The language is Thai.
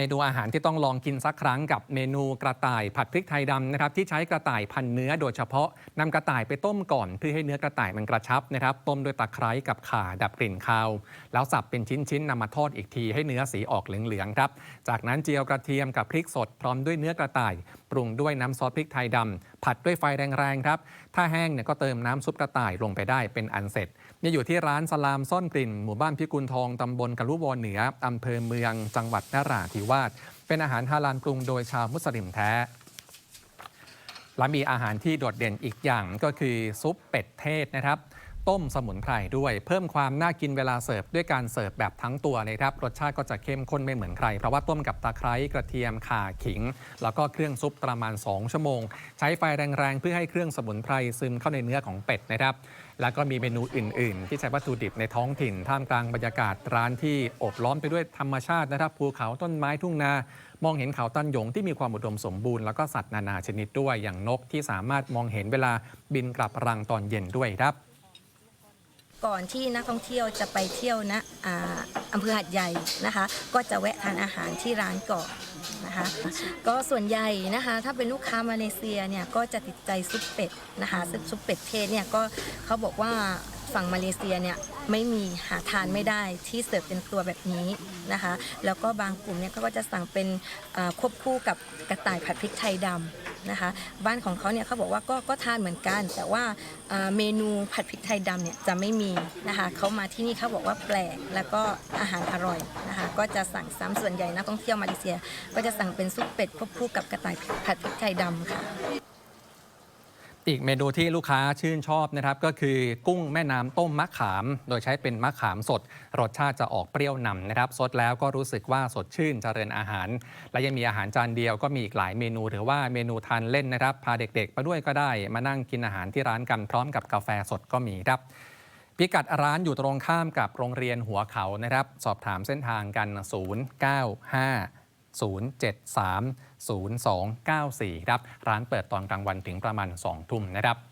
เมนูอาหารที่ต้องลองกินสักครั้งกับเมนูกระต่ายผัดพริกไทยดำนะครับที่ใช้กระต่ายพันเนื้อโดยเฉพาะนำกระต่ายไปต้มก่อนเพื่อให้เนื้อกระต่ายมันกระชับนะครับ ต้มด้วยตะไคร้กับข่าดับกลิ่นคาว แล้วสับเป็นชิ้นๆนำมาทอดอีกทีให้เนื้อสีออกเหลืองๆครับ จากนั้นเจียวกระเทียมกับพริกสดพร้อมด้วยเนื้อกระต่าย ปรุงด้วยน้ำซอสพริกไทยดำผัดด้วยไฟแรงๆครับ ถ้าแห้งเนี่ยก็เติมน้ำซุปกระต่ายลงไปได้เป็นอันเสร็จนี่อยู่ที่ร้านสลามซ่อนกลิ่น หมู่บ้านพิกุลทองตำบลกะลุวอเหนืออำเภอเมือง จังหวัดนราธิวาสเป็นอาหารฮาลาลปรุงโดยชาวมุสลิมแท้และมีอาหารที่โดดเด่นอีกอย่างก็คือซุปเป็ดเทศนะครับ ต้มสมุนไพรด้วย เพิ่มความน่ากินเวลาเสิร์ฟด้วยการเสิร์ฟแบบทั้งตัวเลยครับรสชาติก็จะเข้มข้นไม่เหมือนใคร เพราะว่าต้มกับตะไคร้กระเทียมข่าขิง แล้วก็เครื่องซุปประมาณ 2 ชั่วโมง ใช้ไฟแรงๆ เพื่อให้เครื่องสมุนไพรซึมเข้าในเนื้อของเป็ดนะครับแล้วก็มีเมนูอื่น ๆ ที่ใช้วัตถุดิบในท้องถิ่นท่ามกลางบรรยากาศร้านที่โอบล้อมไปด้วยธรรมชาตินะครับภูเขาต้นไม้ทุ่งนามองเห็นเขาตันหยงที่มีความอุดมสมบูรณ์แล้วก็สัตว์นานาชนิดด้วยอย่างนกที่สามารถมองเห็นเวลาบินกลับรังตอนเย็นด้วยครับ ก่อนที่นักท่องเที่ยวจะไปเที่ยวนะอ่าอำเภอหัดใหญ่นะคะ ก็จะแวะทานอาหารที่ร้านก่อนนะคะก็ส่วนใหญ่นะคะถ้าเป็นลูกค้ามาเลเซียเนี่ยก็จะติดใจซุปเป็ดนะคะซุปซุปเป็ดเทศเนี่ยก็เขาบอกว่าฝั่งมาเลเซียเนี่ยไม่มีหาทานไม่ได้ที่เสิร์ฟเป็นตัวแบบนี้นะคะ แล้วก็บางกลุ่มเนี่ยเขาก็จะสั่งเป็นควบคู่กับกระต่ายผัดพริกไทยดำ นะคะ บ้านของเขาเนี่ยเขาบอกว่าก็ก็ทานเหมือนกัน แต่ว่าเมนูผัดพริกไทยดำเนี่ยจะไม่มีนะคะเขามาที่นี่เขาบอกว่าแปลกแล้วก็อาหารอร่อยนะคะ ก็จะสั่งซ้ำส่วนใหญ่นักท่องเที่ยวมาเลเซีย ก็จะสั่งเป็นซุปเป็ดควบคู่กับกระต่ายผัดพริกไทยดำค่ะ อีกเมนูที่ลูกค้าชื่นชอบนะครับก็คือกุ้งแม่น้ำต้มมะขาม โดยใช้เป็นมะขามสด รสชาติจะออกเปรี้ยวนำนะครับสดแล้วก็รู้สึกว่าสดชื่นเจริญอาหาร และยังมีอาหารจานเดียวก็มีอีกหลายเมนู หรือว่าเมนูทานเล่นนะครับ พาเด็กๆ มาด้วยก็ได้ มานั่งกินอาหารที่ร้านกันพร้อมกับกาแฟสดก็มีครับพิกัดร้านอยู่ตรงข้ามกับโรงเรียนหัวเขานะครับ สอบถามเส้นทางกัน 095 0294 ครับ ร้านเปิดตอนกลางวันถึงประมาณ 2 ทุ่มนะครับ